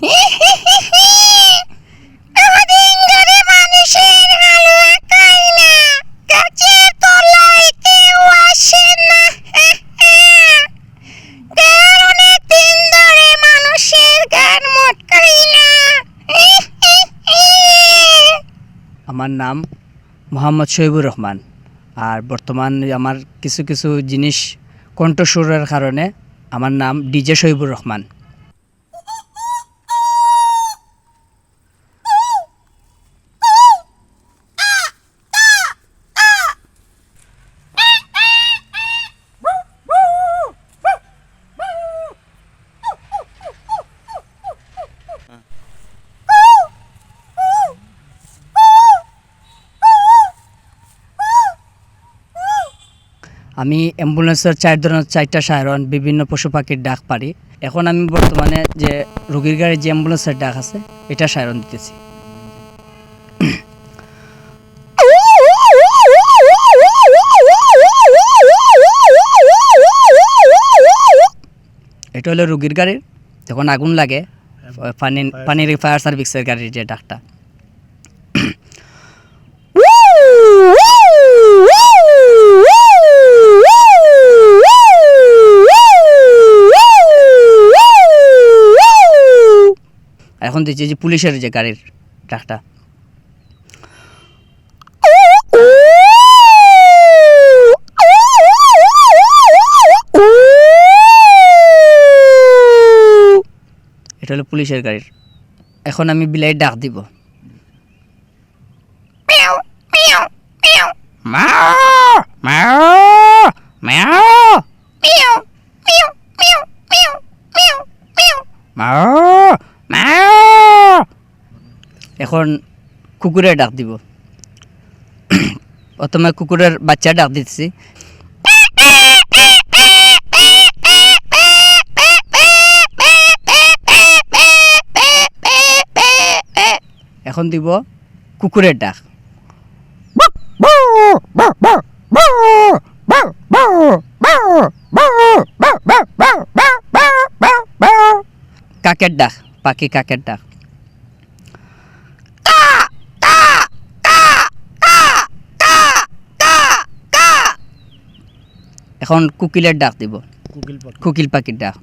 আমার নাম মোহাম্মদ শহীবুর রহমান। আর বর্তমান আমার কিছু কিছু জিনিস কণ্ঠস্বরের কারণে আমার নাম ডিজে শহীবুর রহমান। আমি অ্যাম্বুলেন্সের চার ধরনের চারটা সায়রন বিভিন্ন পশু পাখির ডাক পারি এখন আমি বর্তমানে যে রোগীর গাড়ির যে অ্যাম্বুলেন্সের ডাক আছে এটা সায়রন দিতেছি। এটা হলো রুগীর গাড়ির যখন আগুন লাগে পানি পানির ফায়ার সার্ভিসের গাড়ির যে ডাকটা। এখন দিচ্ছি যে পুলিশের যে গাড়ির ট্রাকটা। এটা হলো পুলিশের গাড়ির। এখন আমি বিলাই ডাক দিব। মিয়াও এখন কুকুরের ডাক দিব। প্রথমে কুকুরের বাচ্চা ডাক দিচ্ছি এখন দিব কুকুরের ডাক। কাকের ডাক পাখি কাকের ডাক। এখন কুকিলের ডাক দিব। কুকিল পাখির ডাক।